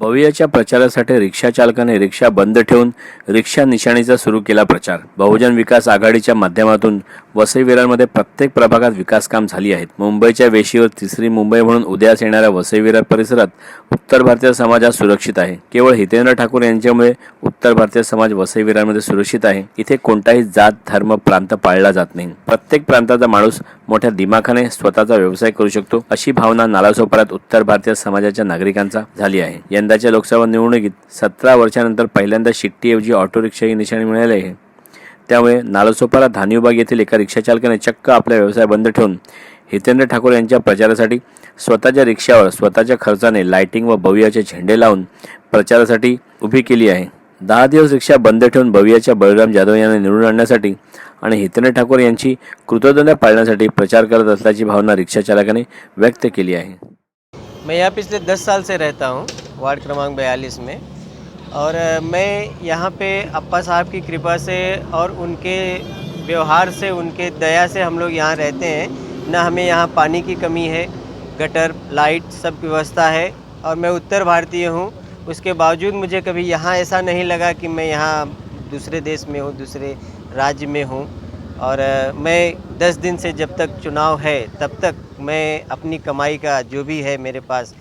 भवियाच्या प्रचारासाठी रिक्षा चालकाने रिक्षा बंद ठेवून रिक्षा निशाणीचा सुरू केला प्रचार. बहुजन विकास आघाडीच्या माध्यमातून वसई विरारमध्ये प्रत्येक प्रभागात विकासकाम झाली आहेत. मुंबईच्या वेशीवर तिसरी मुंबई म्हणून उदयास येणाऱ्या वसई विरार परिसरात उत्तर भारतीय समाजात सुरक्षित आहे. केवळ हितेंद्र ठाकूर यांच्यामुळे उत्तर भारतीय समाज वसईवीरांमध्ये सुरक्षित आहे. इथे कोणताही जात धर्म प्रांत पाळला जात नाही. प्रत्येक प्रांताचा माणूस मोठ्या दिमाखाने स्वतःचा व्यवसाय करू शकतो अशी भावना नालासोपाऱ्यात उत्तर भारतीय समाजाच्या नागरिकांचा झाली आहे. यंदाच्या लोकसभा निवडणुकीत सतरा वर्षानंतर पहिल्यांदा शिट्टीऐवजी ऑटो रिक्षा ही निशाणी मिळाली आहे. त्यामुळे नालासोपारा धानिवबाग येथील एका रिक्षाचालकाने चक्क आपला व्यवसाय बंद ठेवून हितेंद्र ठाकूर यांच्या प्रचारासाठी स्वतःच्या रिक्षावर स्वतःच्या खर्चाने लाइटिंग व भव्याचे झेंडे लावून प्रचारासाठी उभी केली आहे. दहा दिवस रिक्षा बंद ठेवून भव्याच्या बळराम जाधव यांना निवडून आणण्यासाठी आणि हितेंद्र ठाकूर यांची कृतज्ञता पाळण्यासाठी प्रचार करत असल्याची भावना रिक्षाचालकाने व्यक्त केली आहे. मैं यहाँ पिछले दस साल से रहता हूँ वार्ड क्रमांक बयालीस में। और मैं यहाँ पे अप्पा साहब की कृपा से और उनके व्यवहार से उनके दया से हम लोग यहाँ रहते हैं। ना हमें यहाँ पानी की कमी है गटर लाइट सब व्यवस्था है। और मैं उत्तर भारतीय हूँ उसके बावजूद मुझे कभी यहाँ ऐसा नहीं लगा कि मैं यहाँ दूसरे देश में हूँ, दूसरे राज्य में हूँ। और मैं दस दिन से जब तक चुनाव है, तब तक मैं अपनी कमाई का जो भी है मेरे पास,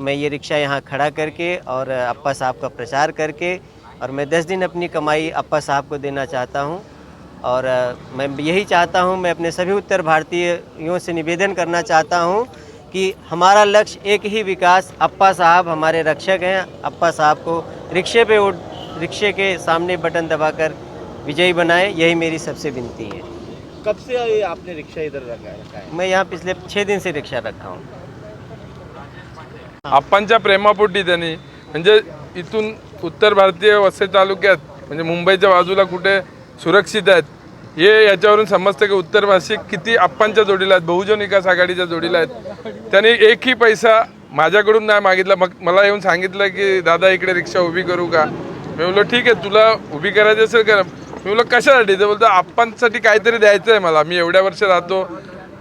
मैं ये रिक्शा यहाँ खड़ा करके और अप्पा साहब का प्रचार करके और मैं दस दिन अपनी कमाई अप्पा साहब को देना चाहता हूँ। और मैं यही चाहता हूँ, मैं अपने सभी उत्तर भारतीयों से निवेदन करना चाहता हूँ कि हमारा लक्ष्य एक ही विकास। अप्पा साहब हमारे रक्षक हैं। अप्पा साहब को रिक्शे पे उठ- रिक्शे के सामने बटन दबाकर विजयी बनाए यही मेरी सबसे विनती है। कब से आपने रिक्शा इधर रखा है? रखा है मैं यहाँ पिछले छः दिन से रिक्शा रखा हूँ। आप्पांच्या प्रेमापोटी त्यांनी म्हणजे इथून उत्तर भारतीय वसई तालुक्यात म्हणजे मुंबईच्या बाजूला कुठे सुरक्षित आहेत हे याच्यावरून समजतं की उत्तर भाषिक किती आप्पांच्या जोडीला आहेत बहुजन विकास आघाडीच्या जोडीला आहेत. त्यांनी एकही पैसा माझ्याकडून नाही मागितला. मग मला येऊन सांगितलं की दादा इकडे रिक्षा उभी करू का? मी बोललो ठीक आहे तुला उभी करायची असेल कर मी बोललो कशासाठी? ते बोलतो आप्पांसाठी काहीतरी द्यायचं आहे मला. मी एवढ्या वर्ष राहतो.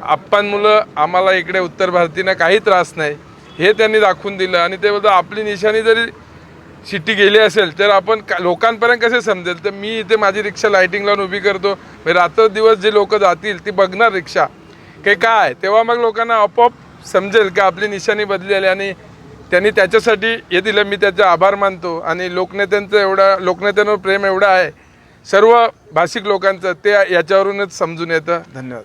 आप्पांमुळं आम्हाला इकडे उत्तर भारतीनं काही त्रास नाही. हे त्यांनी दाखवून दिलं. आणि ते बोलतो आपली निशाणी जरी शिट्टी गेली असेल तर आपण का- लोकांपर्यंत कसे समजेल? तर मी इथे माझी रिक्षा लायटिंग लावून उभी करतो. म्हणजे रात्र दिवस जे लोक जातील ती बघणार रिक्षा. काही काय? तेव्हा मग लोकांना आपोआप समजेल की आपली निशाणी बदलेली आणि त्यांनी त्याच्यासाठी हे दिलं. मी त्याचा आभार मानतो आणि लोकनेत्यांचं एवढा लोकनेत्यांवर प्रेम एवढं आहे. सर्व भाषिक लोकांचं ते याच्यावरूनच समजून येतं. धन्यवाद.